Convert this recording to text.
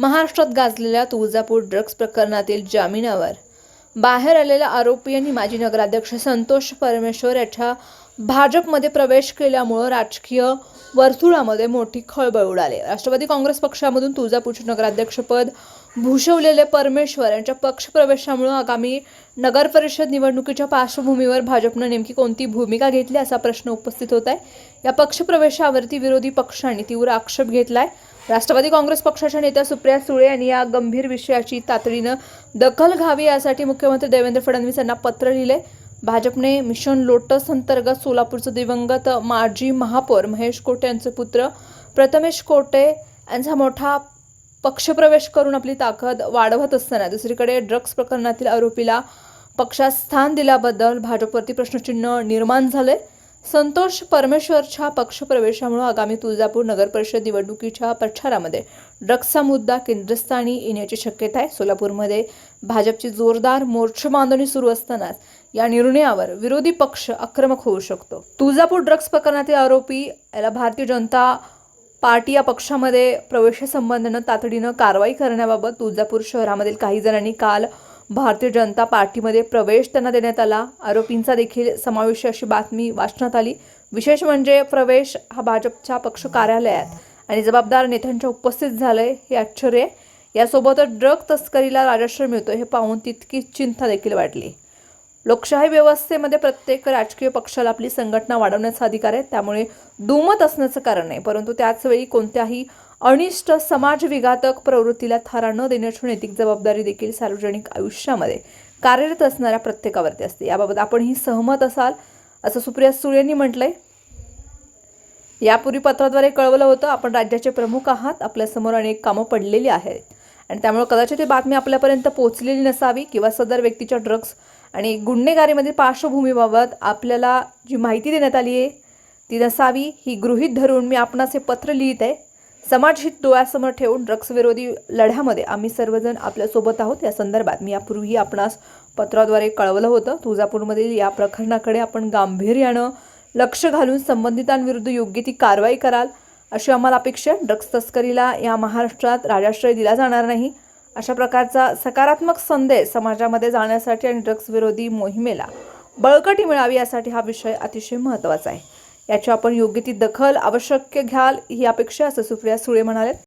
महाराष्ट्रात गाजलेल्या तुळजापूर ड्रग्ज प्रकरणातील जामिनावर. बाहेर आलेल्या आरोपी यांनी माजी नगराध्यक्ष संतोष परमेश्वर याच्या भाजपमध्ये प्रवेश केल्यामुळं राजकीय वर्तुळामध्ये मोठी खळबळ उडाली. राष्ट्रवादी काँग्रेस पक्षामधून तुळजापूरचे नगराध्यक्षपद भूषवलेले परमेश्वर यांच्या पक्षप्रवेशामुळं आगामी नगर परिषद निवडणुकीच्या पार्श्वभूमीवर भाजपनं नेमकी कोणती भूमिका घेतली असा प्रश्न उपस्थित होत आहे. या पक्षप्रवेशावरती विरोधी पक्षांनी तीव्र आक्षेप घेतला आहे राष्ट्रवादी काँग्रेस पक्षाच्या नेत्या सुप्रिया सुळे यांनी या गंभीर विषयाची तातडीनं दखल घ्यावी यासाठी मुख्यमंत्री देवेंद्र फडणवीस यांना पत्र लिहिले. भाजपने मिशन लोटस अंतर्गत सोलापूरचं दिवंगत माजी महापौर महेश कोटे यांचे पुत्र प्रथमेश कोटे यांचा मोठा पक्षप्रवेश करून आपली ताकद वाढवत असताना दुसरीकडे ड्रग्ज प्रकरणातील आरोपीला पक्षात स्थान दिल्याबद्दल भाजपवरती प्रश्नचिन्ह निर्माण झाले. संतोष परमेश्वरच्या पक्षप्रवेशामुळे आगामी तुळजापूर नगर परिषद निवडणुकीच्या प्रचारामध्ये ड्रग्सचा मुद्दा केंद्रस्थानी येण्याची शक्यता आहे. सोलापूरमध्ये भाजपची जोरदार मोर्चे बांधणी सुरू असतानाच या निर्णयावर विरोधी पक्ष आक्रमक होऊ शकतो. तुळजापूर ड्रग्स प्रकरणातील आरोपी याला भारतीय जनता पार्टी या पक्षामध्ये प्रवेशासंबंधानं तातडीनं कारवाई करण्याबाबत तुळजापूर शहरामधील काही जणांनी काल भारतीय जनता पार्टीमध्ये प्रवेश त्यांना देण्यात आला. आरोपींचा देखील समावेश अशी बातमी वाचण्यात आली. विशेष म्हणजे प्रवेश हा भाजपच्या पक्ष कार्यालयात आणि जबाबदार नेत्यांच्या उपस्थित झालंय हे आश्चर्य. यासोबतच ड्रग तस्करीला राजाश्रय मिळतो हे पाहून तितकीच चिंता देखील वाटली. लोकशाही व्यवस्थेमध्ये प्रत्येक राजकीय पक्षाला आपली संघटना वाढवण्याचा अधिकार आहे. त्यामुळे दुमत असण्याचं कारण नाही. परंतु त्याचवेळी कोणत्याही अनिष्ट समाजविघातक प्रवृत्तीला थारा न देण्याची नैतिक जबाबदारी देखील सार्वजनिक आयुष्यामध्ये कार्यरत असणाऱ्या प्रत्येकावरती असते. याबाबत आपणही सहमत असाल असं सुप्रिया सुळे यांनी म्हटलंय. यापूर्वी पत्राद्वारे कळवलं होतं आपण राज्याचे प्रमुख आहात आपल्यासमोर अनेक कामं पडलेली आहेत. आणि त्यामुळे कदाचित ही बातमी आपल्यापर्यंत पोहोचलेली नसावी किंवा सदर व्यक्तीच्या ड्रग्ज आणि गुन्हेगारीमधील पार्श्वभूमीबाबत आपल्याला जी माहिती देण्यात आली आहे ती नसावी. ही गृहीत धरून मी आपणास हे पत्र लिहित आहे. समाजहित डोळ्यासमोर ठेवून ड्रग्सविरोधी लढ्यामध्ये आम्ही सर्वजण आपल्यासोबत आहोत. या संदर्भात मी यापूर्वीही आपणास पत्राद्वारे कळवलं होतं. तुळजापूरमधील या प्रकरणाकडे आपण गांभीर्यानं लक्ष घालून संबंधितांविरुद्ध योग्य ती कारवाई कराल अशी आम्हाला अपेक्षा ड्रग्स तस्करीला या महाराष्ट्रात राजाश्रय दिला जाणार नाही. अशा प्रकारचा सकारात्मक संदेश समाजामध्ये जाण्यासाठी आणि ड्रग्स विरोधी मोहिमेला बळकटी मिळावी यासाठी हा विषय अतिशय महत्त्वाचा आहे. याची आपण योग्य ती दखल आवश्यक घ्याल ही अपेक्षा असं सुप्रिया सुळे म्हणाले.